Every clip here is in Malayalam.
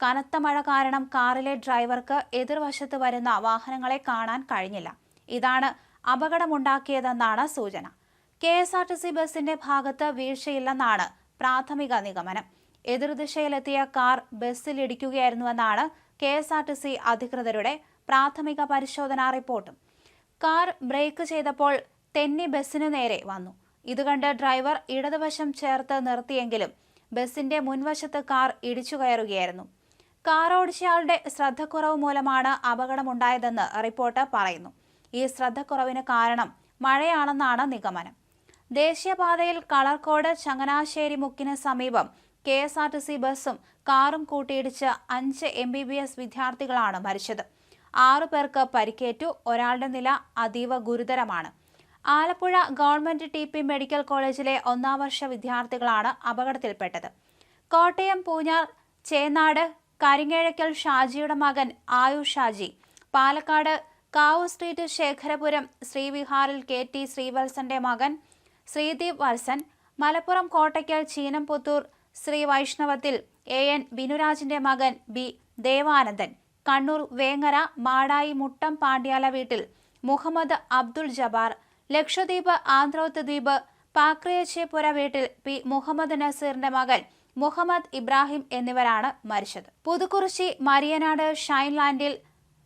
കനത്ത മഴ കാരണം കാറിലെ ഡ്രൈവർക്ക് എതിർവശത്ത് വരുന്ന വാഹനങ്ങളെ കാണാൻ കഴിഞ്ഞില്ല. ഇതാണ് അപകടമുണ്ടാക്കിയതെന്നാണ് സൂചന. K S R T C ബസിന്റെ ഭാഗത്ത് വീഴ്ചയില്ലെന്നാണ് പ്രാഥമിക നിഗമനം. എതിർദിശയിലെത്തിയ car ബസ്സിലിടിക്കുകയായിരുന്നുവെന്നാണ് K S R T C അധികൃതരുടെ പ്രാഥമിക പരിശോധനാ റിപ്പോർട്ടും. കാർ ബ്രേക്ക് ചെയ്തപ്പോൾ തെന്നി ബസ്സിനു നേരെ വന്നു. ഇതുകണ്ട് ഡ്രൈവർ ഇടതുവശം ചേർത്ത് നിർത്തിയെങ്കിലും ബസിന്റെ മുൻവശത്ത് കാർ ഇടിച്ചു കയറുകയായിരുന്നു കാർ ഓടിച്ചയാളുടെ ശ്രദ്ധക്കുറവ് മൂലമാണ് അപകടമുണ്ടായതെന്ന് റിപ്പോർട്ട് പറയുന്നു. ഈ ശ്രദ്ധക്കുറവിന് കാരണം മഴയാണെന്നാണ് നിഗമനം. ദേശീയപാതയിൽ കളർക്കോട് ചങ്ങനാശ്ശേരി മുക്കിന് സമീപം K S R T C ബസ്സും കാറും കൂട്ടിയിടിച്ച് അഞ്ച് എം ബി ബി എസ് വിദ്യാർത്ഥികളാണ് മരിച്ചത്. ആറു പേർക്ക് പരിക്കേറ്റു. ഒരാളുടെ നില അതീവ ഗുരുതരമാണ്. Alappuzha government T P medical കോളേജിലെ ഒന്നാം വർഷ വിദ്യാർത്ഥികളാണ് അപകടത്തിൽപ്പെട്ടത്. കോട്ടയം പൂഞ്ഞാർ ചേന്നാട് കരിങ്ങേഴക്കൽ ഷാജിയുടെ മകൻ ആയു ഷാജി. പാലക്കാട് കാവു സ്ട്രീറ്റ് ശേഖരപുരം ശ്രീവിഹാറിൽ കെ ടി ശ്രീവത്സന്റെ മകൻ ശ്രീദീപ് വത്സൻ. മലപ്പുറം കോട്ടയ്ക്കൽ ചീനംപുത്തൂർ ശ്രീ വൈഷ്ണവത്തിൽ എ എൻ ബിനുരാജിന്റെ മകൻ ബി ദേവാനന്ദൻ. കണ്ണൂർ വേങ്ങര മാടായി മുട്ടം പാണ്ഡ്യാല വീട്ടിൽ മുഹമ്മദ് അബ്ദുൾ ജബാർ ലക്ഷദ്വീപ് ആന്ധ്രോത്ത് ദ്വീപ് പാക്രിയച്ചേപ്പുര വീട്ടിൽ പി മുഹമ്മദ് നസീറിന്റെ മകൻ മുഹമ്മദ് ഇബ്രാഹിം എന്നിവരാണ് മരിച്ചത്. പുതുക്കുറിശി മരിയനാട് ഷൈൻലാൻഡിൽ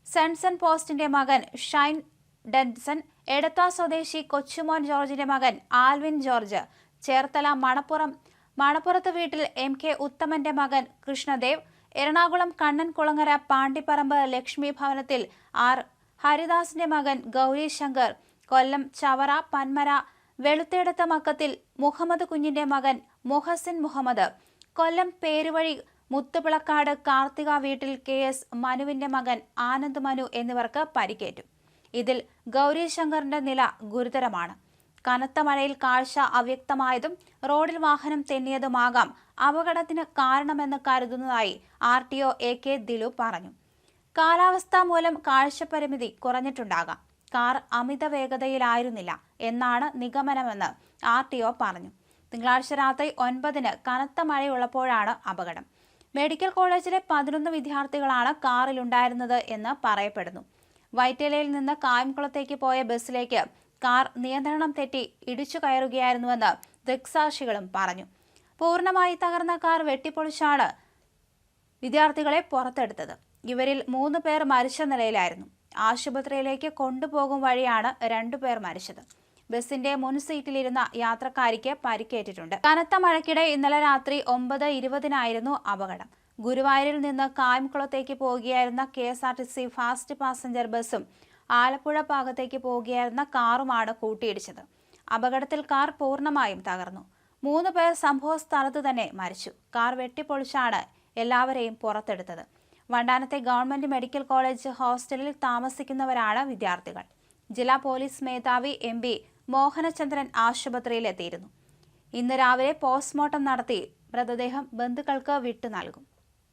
സെൻസൺ പോസ്റ്റിന്റെ മകൻ ഷൈൻ ഡെൻസൺ എടത്ത സ്വദേശി കൊച്ചുമോൻ ജോർജിന്റെ മകൻ ആൽവിൻ ജോർജ് ചേർത്തല മണപ്പുറം മണപ്പുറത്ത് വീട്ടിൽ എം കെ ഉത്തമന്റെ മകൻ കൃഷ്ണദേവ് എറണാകുളം കണ്ണൻ കുളങ്ങര പാണ്ടിപ്പറമ്പ് ലക്ഷ്മി ഭവനത്തിൽ ആർ ഹരിദാസിന്റെ മകൻ ഗൗരി ശങ്കർ കൊല്ലം ചവറ പന്മര വെളുത്തേടത്ത മക്കത്തിൽ മുഹമ്മദ് കുഞ്ഞിന്റെ മകൻ മുഹസിൻ മുഹമ്മദ് കൊല്ലം പേരുവഴി മുത്തുപിളക്കാട് കാർത്തിക വീട്ടിൽ കെ എസ് മനുവിന്റെ മകൻ ആനന്ദ് മനു എന്നിവർക്ക് പരിക്കേറ്റു. ഇതിൽ ഗൗരി ശങ്കറിന്റെ നില ഗുരുതരമാണ്. കനത്ത മഴയിൽ കാഴ്ച അവ്യക്തമായതും റോഡിൽ വാഹനം തെന്നിയതുമാകാം അപകടത്തിന് കാരണമെന്ന് കരുതുന്നതായി R T O A K Dilu പറഞ്ഞു. കാലാവസ്ഥ മൂലം കാഴ്ചപരിമിതി കുറഞ്ഞിട്ടുണ്ടാകാം. കാർ അമിത വേഗതയിലായിരുന്നില്ല എന്നാണ് നിഗമനമെന്ന് ആർ ടി ഒ പറഞ്ഞു. തിങ്കളാഴ്ച രാത്രി ഒൻപതിന് കനത്ത മഴയുള്ളപ്പോഴാണ് അപകടം. മെഡിക്കൽ കോളേജിലെ പതിനൊന്ന് വിദ്യാർത്ഥികളാണ് കാറിലുണ്ടായിരുന്നത് എന്ന് പറയപ്പെടുന്നു. വൈറ്റിലയിൽ നിന്ന് കായംകുളത്തേക്ക് പോയ ബസ്സിലേക്ക് കാർ നിയന്ത്രണം തെറ്റി ഇടിച്ചു കയറുകയായിരുന്നുവെന്ന് ദൃക്സാക്ഷികളും പറഞ്ഞു. പൂർണമായി തകർന്ന കാർ വെട്ടിപ്പൊളിച്ചാണ് വിദ്യാർത്ഥികളെ പുറത്തെടുത്തത്. ഇവരിൽ മൂന്ന് പേർ മരിച്ച നിലയിലായിരുന്നു. ആശുപത്രിയിലേക്ക് കൊണ്ടുപോകും വഴിയാണ് രണ്ടുപേർ മരിച്ചത്. ബസിന്റെ മുൻ സീറ്റിലിരുന്ന യാത്രക്കാരിക്ക് പരിക്കേറ്റിട്ടുണ്ട്. കനത്ത മഴയ്ക്കിടെ ഇന്നലെ രാത്രി ഒമ്പത് ഇരുപതിനായിരുന്നു അപകടം. ഗുരുവായൂരിൽ നിന്ന് കായംകുളത്തേക്ക് പോകുകയായിരുന്ന K S R T C fast passenger ബസ്സും ആലപ്പുഴ ഭാഗത്തേക്ക് പോകുകയായിരുന്ന കാറുമാണ് കൂട്ടിയിടിച്ചത്. അപകടത്തിൽ കാർ പൂർണമായും തകർന്നു. മൂന്ന് പേർ സംഭവ സ്ഥലത്ത് തന്നെ മരിച്ചു. കാർ വെട്ടിപ്പൊളിച്ചാണ് എല്ലാവരെയും പുറത്തെടുത്തത്. വണ്ടാനത്തെ ഗവൺമെന്റ് മെഡിക്കൽ കോളേജ് ഹോസ്റ്റലിൽ താമസിക്കുന്നവരാണ് വിദ്യാർത്ഥികൾ. ജില്ലാ പോലീസ് മേധാവി എം മോഹനചന്ദ്രൻ ആശുപത്രിയിലെത്തിയിരുന്നു ഇന്ന് രാവിലെ പോസ്റ്റ്മോർട്ടം നടത്തി മൃതദേഹം ബന്ധുക്കൾക്ക് വിട്ടു നൽകും.